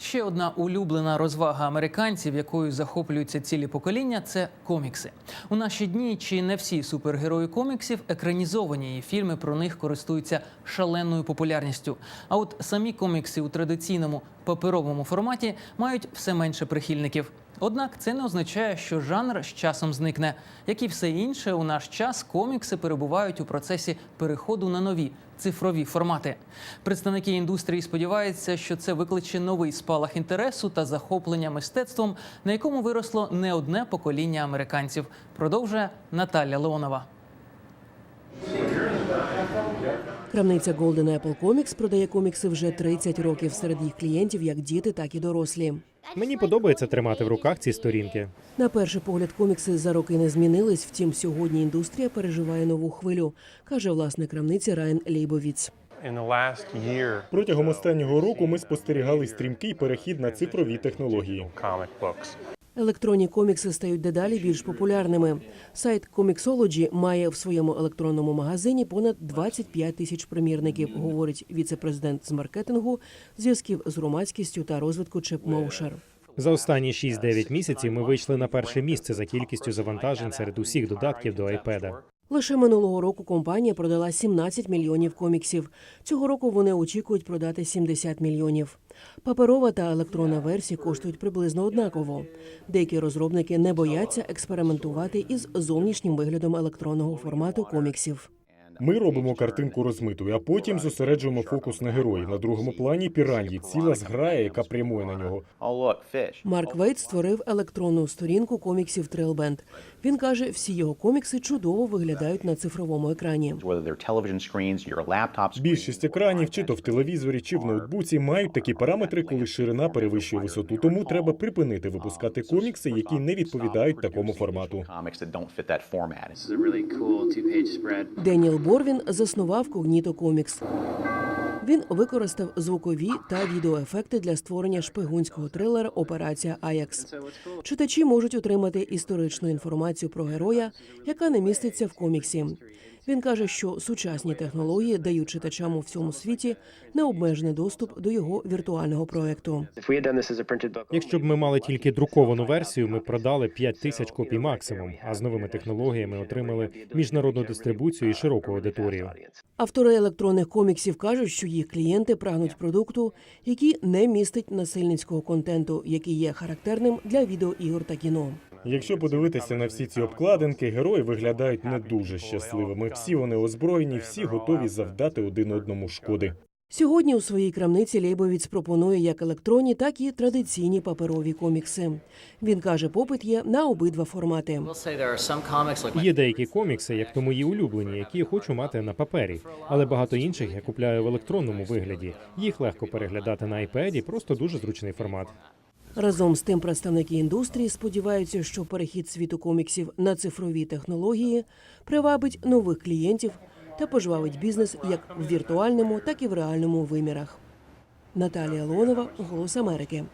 Ще одна улюблена розвага американців, якою захоплюються цілі покоління, це комікси. У наші дні чи не всі супергерої коміксів екранізовані, і фільми про них користуються шаленою популярністю. А от самі комікси у традиційному паперовому форматі мають все менше прихильників. Однак це не означає, що жанр з часом зникне. Як і все інше, у наш час комікси перебувають у процесі переходу на нові цифрові формати. Представники індустрії сподіваються, що це викличе новий спалах інтересу та захоплення мистецтвом, на якому виросло не одне покоління американців. Продовжує Наталя Леонова. Крамниця Golden Apple Comics продає комікси вже 30 років. Серед їх клієнтів як діти, так і дорослі. Мені подобається тримати в руках ці сторінки. На перший погляд, комікси за роки не змінились. Втім, сьогодні індустрія переживає нову хвилю, каже власник крамниці Райан Лейбовіц. Протягом останнього року ми спостерігали стрімкий перехід на цифрові технології. Електронні комікси стають дедалі більш популярними. Сайт Comixology має в своєму електронному магазині понад 25 тисяч примірників, говорить віце-президент з маркетингу, зв'язків з громадськістю та розвитку Чеп Моушер. За останні 6-9 місяців ми вийшли на перше місце за кількістю завантажень серед усіх додатків до iPad. Лише минулого року компанія продала 17 мільйонів коміксів. Цього року вони очікують продати 70 мільйонів. Паперова та електронна версії коштують приблизно однаково. Деякі розробники не бояться експериментувати із зовнішнім виглядом електронного формату коміксів. Ми робимо картинку розмитою, а потім зосереджуємо фокус на герої. На другому плані піран'ї, ціла зграя, яка прямує на нього. Марк Вейт створив електронну сторінку коміксів Trailband. Він каже, всі його комікси чудово виглядають на цифровому екрані. Більшість екранів, чи то в телевізорі, чи в ноутбуці, мають такі параметри, коли ширина перевищує висоту. Тому треба припинити випускати комікси, які не відповідають такому формату. Деніел Борвін заснував Когніто Комікс. Він використав звукові та відеоефекти для створення шпигунського трилера Операція Аякс. Читачі можуть отримати історичну інформацію про героя, яка не міститься в коміксі. Він каже, що сучасні технології дають читачам у всьому світі необмежений доступ до його віртуального проекту. Якщо б ми мали тільки друковану версію, ми продали 5 тисяч копій максимум. А з новими технологіями отримали міжнародну дистрибуцію і широку аудиторію. Автори електронних коміксів кажуть, що їх клієнти прагнуть продукту, який не містить насильницького контенту, який є характерним для відеоігор та кіно. Якщо подивитися на всі ці обкладинки, герої виглядають не дуже щасливими. Всі вони озброєні, всі готові завдати один одному шкоди. Сьогодні у своїй крамниці Лейбовіц пропонує як електронні, так і традиційні паперові комікси. Він каже, попит є на обидва формати. Є деякі комікси, як то мої улюблені, які я хочу мати на папері, але багато інших я купляю в електронному вигляді. Їх легко переглядати на iPad, просто дуже зручний формат. Разом з тим, представники індустрії сподіваються, що перехід світу коміксів на цифрові технології привабить нових клієнтів та пожвавить бізнес як в віртуальному, так і в реальному вимірах. Наталія Лонова, Голос Америки.